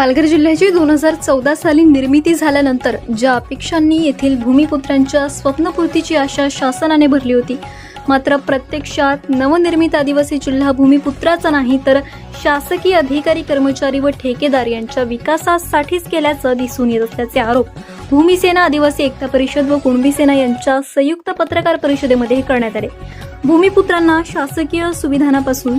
पालघर जिल्ह्याची दोन हजार चौदा साली निर्मिती झाल्यानंतर ज्या अपेक्षांनी येथील भूमिपुत्रांच्या स्वप्नपूर्तीची आशा शासनाने भरली होती मात्र प्रत्यक्षात नवनिर्मित आदिवासी जिल्हा भूमिपुत्राचा नाही तर शासकीय अधिकारी कर्मचारी व ठेकेदार यांच्या विकासासाठीच केल्याचं दिसून येत असल्याचे आरोप भूमिसेना आदिवासी एकता परिषद व कुणबी सेना यांच्या संयुक्त पत्रकार परिषदेमध्ये करण्यात आले. भूमिपुत्रांना शासकीय सुविधांपासून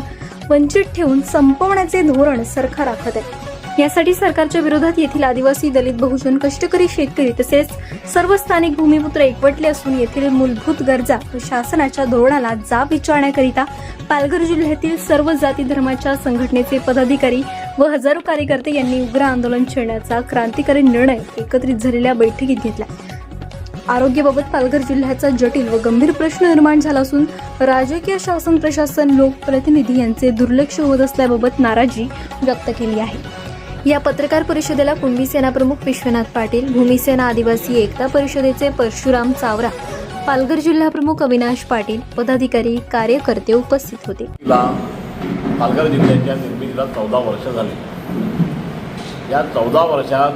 वंचित ठेवून संपवण्याचे धोरण सरकार आखत आहे. यासाठी सरकारच्या विरोधात येथील आदिवासी दलित बहुजन कष्टकरी शेतकरी तसेच सर्व स्थानिक भूमिपुत्र एकवटले असून येथील मूलभूत गरजा व शासनाच्या धोरणाला जाब विचारण्याकरिता पालघर जिल्ह्यातील सर्व जाती धर्माच्या संघटनेचे पदाधिकारी व हजारो कार्यकर्ते यांनी उग्र आंदोलन छेडण्याचा क्रांतिकारी निर्णय एकत्रित झालेल्या बैठकीत घेतला. आरोग्याबाबत पालघर जिल्ह्याचा जटिल व गंभीर प्रश्न निर्माण झाला असून राजकीय शासन प्रशासन लोकप्रतिनिधी यांचे दुर्लक्ष होत असल्याबाबत नाराजी व्यक्त केली आहे. या पत्रकार परिषदेला कुणबी सेना प्रमुख विश्वनाथ पाटील भूमिसेना आदिवासी एकता परिषदेचे परशुराम चावरा पालघर जिल्हा प्रमुख अविनाश पाटील पदाधिकारी कार्यकर्ते उपस्थित होते. पालघर जिल्ह्याच्या निर्मितीला चौदा वर्ष झाले. या चौदा वर्षात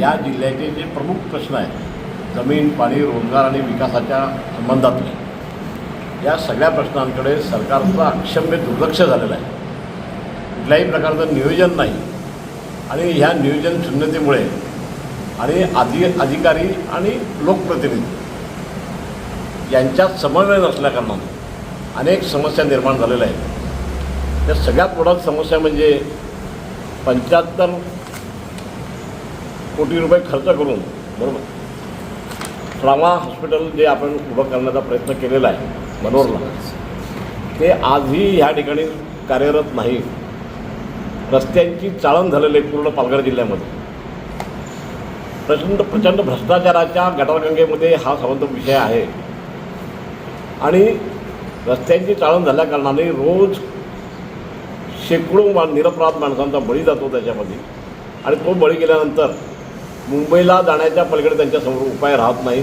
या जिल्ह्याचे जे प्रमुख प्रश्न आहेत जमीन पाणी रोजगार आणि विकासाच्या संबंधातले या सगळ्या प्रश्नांकडे सरकारचं अक्षम्य दुर्लक्ष झालेलं आहे. कुठल्याही प्रकारचं नियोजन नाही. आणि ह्या नियोजन शून्यतेमुळे आणि अधि अधिकारी आणि लोकप्रतिनिधी यांच्यात समन्वय नसल्याकारणाने अनेक समस्या निर्माण झालेल्या आहेत. त्या सगळ्यात मोठा समस्या म्हणजे पंच्याहत्तर कोटी रुपये खर्च करून बरोबर? ट्रामा हॉस्पिटल जे आपण उभं करण्याचा प्रयत्न केलेला आहे मनोरला ते आजही ह्या ठिकाणी कार्यरत नाही. रस्त्यांची चाळण झालेली आहे पूर्ण पालघर जिल्ह्यामध्ये. प्रचंड प्रचंड भ्रष्टाचाराच्या गटारगंगेमध्ये हा संबंध विषय आहे. आणि रस्त्यांची चाळण झाल्याकारणाने रोज शेकडो मा निरपराध माणसांचा बळी जातो त्याच्यामध्ये. आणि तो बळी गेल्यानंतर मुंबईला जाण्याच्या पलीकडे त्यांच्यासमोर उपाय राहत नाही.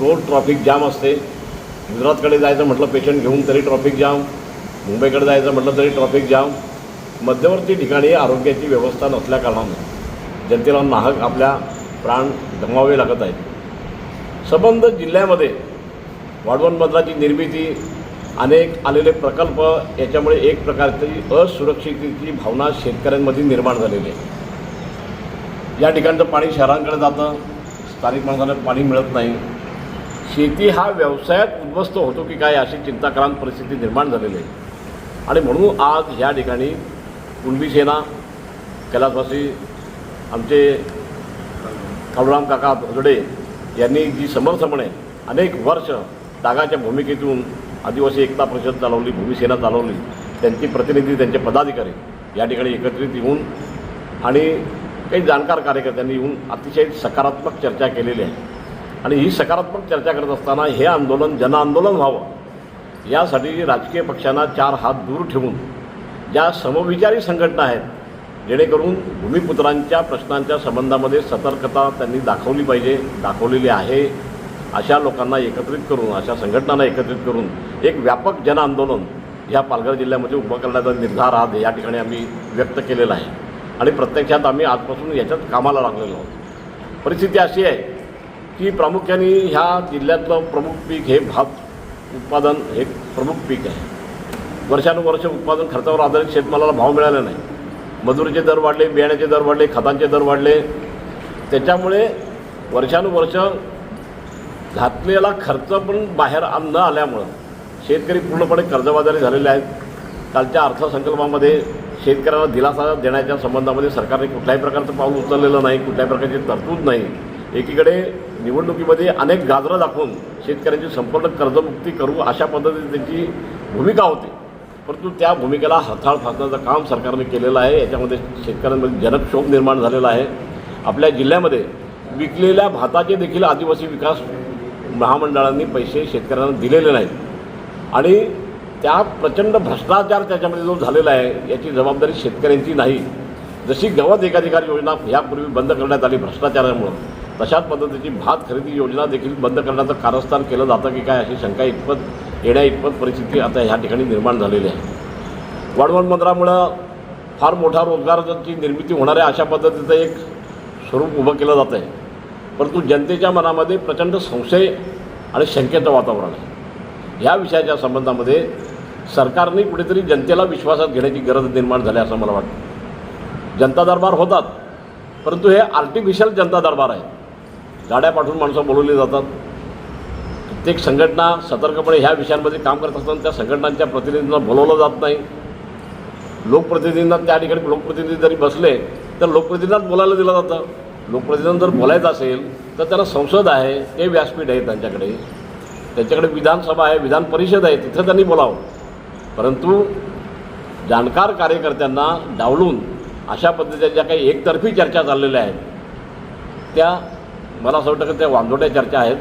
रोज ट्रॉफिक जाम असते. गुजरातकडे जायचं म्हटलं पेशंट घेऊन तरी ट्रॉफिक जाम. मुंबईकडे जायचं म्हटलं तरी ट्रॉफिक जाम. मध्यवर्ती ठिकाणी आरोग्याची व्यवस्था नसल्याकारणाने जनतेला नाहक आपल्या प्राण गमवावे लागत आहेत. संबंध जिल्ह्यामध्ये वाढवण निर्मिती अनेक आलेले प्रकल्प याच्यामुळे एक प्रकारची असुरक्षिततेची भावना शेतकऱ्यांमध्ये निर्माण झालेली आहे. या ठिकाणचं पाणी शहरांकडे जातं स्थानिक माणसाला पाणी मिळत नाही. शेती हा व्यवसायात उद्ध्वस्त होतो की काय अशी चिंताक्रांत परिस्थिती निर्माण झालेली आहे. आणि म्हणून आज या ठिकाणी कुणबी सेना कैलासवासी आमचे काळूराम काका जोडे यांनी जी समर्थपणे अनेक वर्ष डागाच्या भूमिकेतून आदिवासी एकता परिषद चालवली भूमिसेना चालवली त्यांची प्रतिनिधी त्यांचे पदाधिकारी या ठिकाणी एकत्रित येऊन आणि काही जाणकार कार्यकर्त्यांनी येऊन अतिशय सकारात्मक चर्चा केलेली आहे. आणि ही सकारात्मक चर्चा करत असताना हे आंदोलन जनआंदोलन व्हावं यासाठी राजकीय पक्षांना चार हात दूर ठेवून ज्या समविचारी संघटना आहेत जेणेकरून भूमिपुत्रांच्या प्रश्नांच्या संबंधामध्ये सतर्कता त्यांनी दाखवली पाहिजे दाखवलेली आहे. अशा लोकांना एकत्रित करून अशा संघटनांना एकत्रित करून एक व्यापक जनआंदोलन ह्या पालघर जिल्ह्यामध्ये उभं करण्याचा निर्धार आज या ठिकाणी आम्ही व्यक्त केलेला आहे. आणि प्रत्यक्षात आम्ही आजपासून याच्यात कामाला लागलेलो आहोत. परिस्थिती अशी आहे की प्रामुख्याने ह्या जिल्ह्यातलं प्रमुख पीक हे भात उत्पादन हे प्रमुख पीक आहे. वर्षानुवर्ष उत्पादन खर्चावर आधारित शेतमालाला भाव मिळाला नाही. मजुरीचे दर वाढले बियाण्याचे दर वाढले खतांचे दर वाढले. त्याच्यामुळे वर्षानुवर्ष घातलेला खर्च पण बाहेर न आल्यामुळं शेतकरी पूर्णपणे कर्जबाजारी झालेले आहेत. कालच्या अर्थसंकल्पामध्ये शेतकऱ्याला दिलासा देण्याच्या संबंधामध्ये सरकारने कुठल्याही प्रकारचं पाऊल उचललेलं नाही कुठल्याही प्रकारची तरतूद नाही. एकीकडे निवडणुकीमध्ये अनेक गाजरं दाखवून शेतकऱ्यांची संपूर्ण कर्जमुक्ती करू अशा पद्धतीने त्यांची भूमिका होती. परंतु त्या भूमिकेला हथाळ फासण्याचं काम सरकारने केलेलं आहे. याच्यामध्ये शेतकऱ्यांमध्ये जनक्षोभ निर्माण झालेला आहे. आपल्या जिल्ह्यामध्ये विकलेल्या भाताचे देखील आदिवासी विकास महामंडळांनी पैसे शेतकऱ्यांना दिलेले नाहीत. आणि त्या प्रचंड भ्रष्टाचार त्याच्यामध्ये जो झालेला आहे याची जबाबदारी शेतकऱ्यांची नाही. जशी गवत एकाधिकार योजना यापूर्वी बंद करण्यात आली भ्रष्टाचारामुळं तशाच पद्धतीची भात खरेदी योजना देखील बंद करण्याचं कारस्थान केलं जातं की काय अशी शंका इतपत येण्या इतपत परिस्थिती आता ह्या ठिकाणी निर्माण झालेली आहे. वाढवण मंत्रामुळं फार मोठा रोजगाराची निर्मिती होणाऱ्या अशा पद्धतीचं एक स्वरूप उभं केलं जातं आहे. परंतु जनतेच्या मनामध्ये प्रचंड संशय आणि शंकेचं वातावरण आहे. ह्या विषयाच्या संबंधामध्ये सरकारने कुठेतरी जनतेला विश्वासात घेण्याची गरज निर्माण झाली असं मला वाटतं. जनता दरबार होतात परंतु हे आर्टिफिशियल जनता दरबार आहे. गाड्या पाठवून माणसं बोलवली जातात. प्रत्येक संघटना सतर्कपणे ह्या विषयांमध्ये काम करत असताना त्या संघटनांच्या प्रतिनिधींना बोलवलं जात नाही. लोकप्रतिनिधींना त्या ठिकाणी लोकप्रतिनिधी जरी बसले तर लोकप्रतिनिधींनाच बोलायला दिलं जातं. लोकप्रतिनिधींना जर बोलायचं असेल तर त्यांना संसद आहे ते व्यासपीठ आहे त्यांच्याकडे. त्यांच्याकडे विधानसभा आहे विधान परिषद आहे तिथं त्यांनी बोलावं. परंतु जाणकार कार्यकर्त्यांना डावलून अशा पद्धतीच्या ज्या काही एकतर्फी चर्चा चाललेल्या आहेत त्या मला असं वाटतं की त्या वांदोट्या चर्चा आहेत.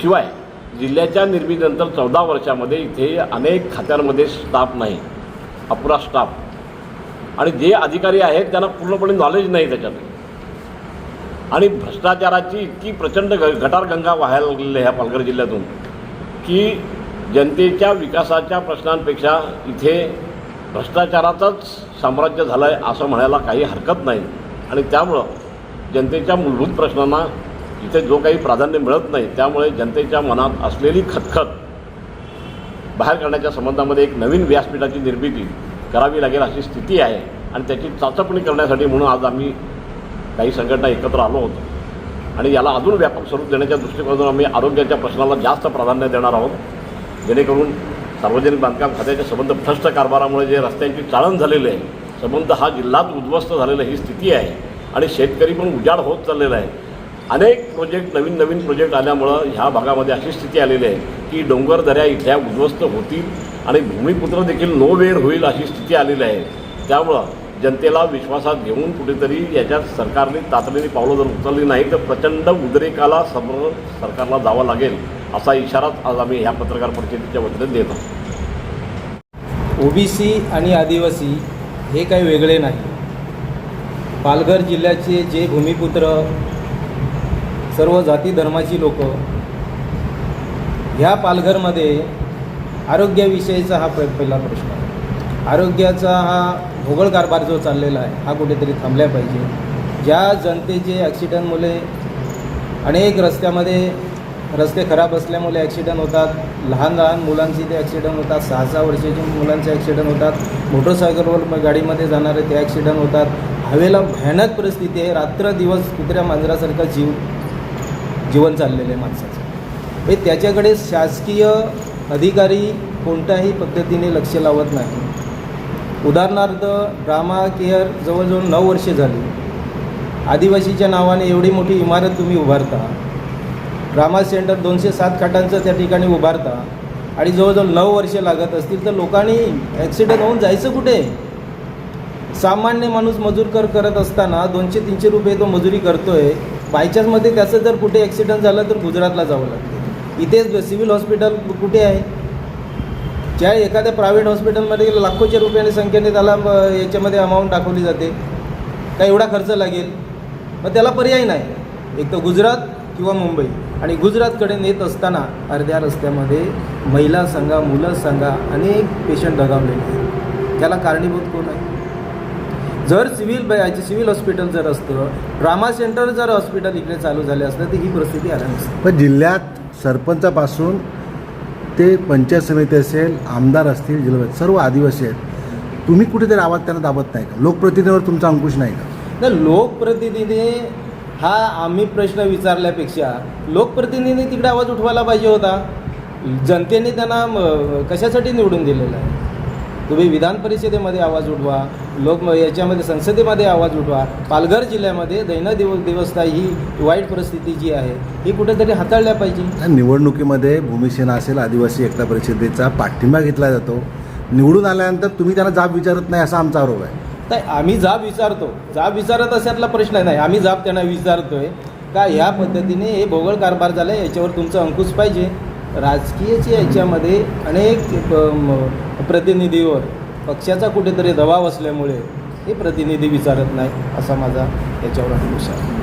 शिवाय जिल्ह्याच्या निर्मितीनंतर चौदा वर्षामध्ये इथे अनेक खात्यांमध्ये स्टाफ नाही. अपुरा स्टाफ. आणि जे अधिकारी आहेत त्यांना पूर्णपणे नॉलेज नाही त्याच्यात आणि भ्रष्टाचाराची इतकी प्रचंड ग गटारगंगा व्हायला लागलेली आहे ह्या पालघर जिल्ह्यातून की जनतेच्या विकासाच्या प्रश्नांपेक्षा इथे भ्रष्टाचाराचंच साम्राज्य झालं आहे असं म्हणायला काही हरकत नाही. आणि त्यामुळं जनतेच्या मूलभूत प्रश्नांना इथे जो काही प्राधान्य मिळत नाही त्यामुळे जनतेच्या मनात असलेली खतखत बाहेर करण्याच्या संबंधामध्ये एक नवीन व्यासपीठाची निर्मिती करावी लागेल अशी स्थिती आहे आणि त्याची चाचपणी करण्यासाठी म्हणून आज आम्ही काही संघटना एकत्र आलो होतो. आणि याला अजून व्यापक स्वरूप देण्याच्या दृष्टिकोनातून आम्ही आरोग्याच्या प्रश्नाला जास्त प्राधान्य देणार आहोत. जेणेकरून सार्वजनिक बांधकाम खात्याचे संबंध भ्रष्ट कारभारामुळे जे रस्त्यांची चाळण झालेली आहे संबंध हा जिल्हाच उद्ध्वस्त झालेला ही स्थिती आहे. आणि शेतकरी पण उजाड होत चाललेला आहे. अनेक प्रोजेक्ट नवीन नवीन प्रोजेक्ट आल्यामुळं ह्या भागामध्ये अशी स्थिती आलेली आहे की डोंगर दऱ्या इथल्या उद्ध्वस्त होतील आणि भूमिपुत्र देखील नो वेअर होईल अशी स्थिती आलेली आहे. त्यामुळं जनतेला विश्वासात घेऊन कुठेतरी याच्यात सरकारने तातडीने पावलं जर उचलली नाही तर प्रचंड उद्रेकाला समोर सरकारला जावं लागेल असा इशाराच आज आम्ही ह्या पत्रकार परिषदेच्या वतीने देत आहोत. ओबीसी आणि आदिवासी हे काही वेगळे नाही. पालघर जिल्ह्याचे जे भूमिपुत्र सर्व जाती धर्माची लोक ह्या पालघरमध्ये आरोग्याविषयीचा हा पहिला प्रश्न आहे. आरोग्याचा हा भोगळ कारभार जो चाललेला आहे हा कुठेतरी थांबल्या पाहिजे. ज्या जनतेचे ॲक्सिडंटमुळे अनेक रस्त्यामध्ये रस्ते खराब असल्यामुळे ॲक्सिडंट होतात. लहान लहान मुलांचे ते ॲक्सिडंट होतात. सहा सहा वर्षाची मुलांचे ॲक्सिडंट होतात. मोटरसायकलवर गाडीमध्ये जाणारे ते ॲक्सिडंट होतात. हवेला भयानक परिस्थिती आहे. रात्र दिवस कुत्र्या मांजरासारखा जीव जीवन चाललेलं आहे माणसाचं. हे त्याच्याकडे शासकीय अधिकारी कोणत्याही पद्धतीने लक्ष लावत नाही. उदाहरणार्थ ड्रामा केअर जवळजवळ नऊ वर्षे झाली. आदिवासीच्या नावाने एवढी मोठी इमारत तुम्ही उभारता. ड्रामा सेंटर दोनशे सात खाटांचं त्या ठिकाणी उभारता. आणि जवळजवळ नऊ वर्षे लागत असतील तर लोकांनी ॲक्सिडेंट होऊन जायचं कुठे? सामान्य माणूस मजूर कर करत असताना दोनशे तीनशे रुपये तो मजुरी करतोय. बायचान्समध्ये त्याचं जर कुठे ॲक्सिडेंट झालं तर गुजरातला जावं लागतं. इथेच सिव्हिल हॉस्पिटल कुठे आहे? ज्या एखाद्या प्रायव्हेट हॉस्पिटलमध्ये लाखोच्या रुपयाने संख्येने त्याला म, याच्यामध्ये अमाऊंट दाखवली जाते. का एवढा खर्च लागेल? मग त्याला पर्याय नाही. एक तर गुजरात किंवा मुंबई. आणि गुजरातकडे नेत असताना अर्ध्या रस्त्यामध्ये महिला सांगा मुलं सांगा अनेक पेशंट दगावलेले आहेत. त्याला कारणीभूत कोण आहे? जर सिव्हिल याचे सिव्हिल हॉस्पिटल जर असतं ड्रामा सेंटर जर हॉस्पिटल इकडे चालू झाले असतं तर ही परिस्थिती आली नसती पण जिल्ह्यात सरपंचापासून ते पंचायत समिती असेल आमदार असतील जिल्हा सर्व आदिवासी आहेत. तुम्ही कुठेतरी आवाज त्यांना दाबत नाही का? लोकप्रतिनिधीवर तुमचा अंकुश नाही का? नाही लोकप्रतिनिधी हा आम्ही प्रश्न विचारल्यापेक्षा लोकप्रतिनिधी तिकडे आवाज उठवायला पाहिजे होता. जनतेने त्यांना कशासाठी निवडून दिलेलं आहे? तुम्ही विधान परिषदेमध्ये आवाज उठवा लोक याच्यामध्ये संसदेमध्ये आवाज उठवा पालघर जिल्ह्यामध्ये दैन दिवस दिवसता ही वाईट परिस्थिती जी आहे ही कुठेतरी हाताळल्या पाहिजे. निवडणुकीमध्ये भूमिसेना असेल आदिवासी एकता परिषदेचा पाठिंबा घेतला जातो. निवडून आल्यानंतर तुम्ही त्यांना जाब विचारत नाही असा आमचा आरोप आहे. नाही आम्ही जाब विचारतो. जाब विचारत अशातला प्रश्न नाही. आम्ही जाब त्यांना विचारतोय. का ह्या पद्धतीने हे भोगळ कारभार झाला आहे याच्यावर तुमचं अंकुश पाहिजे. राजकीयच्या याच्यामध्ये अनेक प्रतिनिधीवर पक्षाचा कुठेतरी दबाव असल्यामुळे हे प्रतिनिधी विचारत नाही असा माझा याच्यावर अंकुश आहे.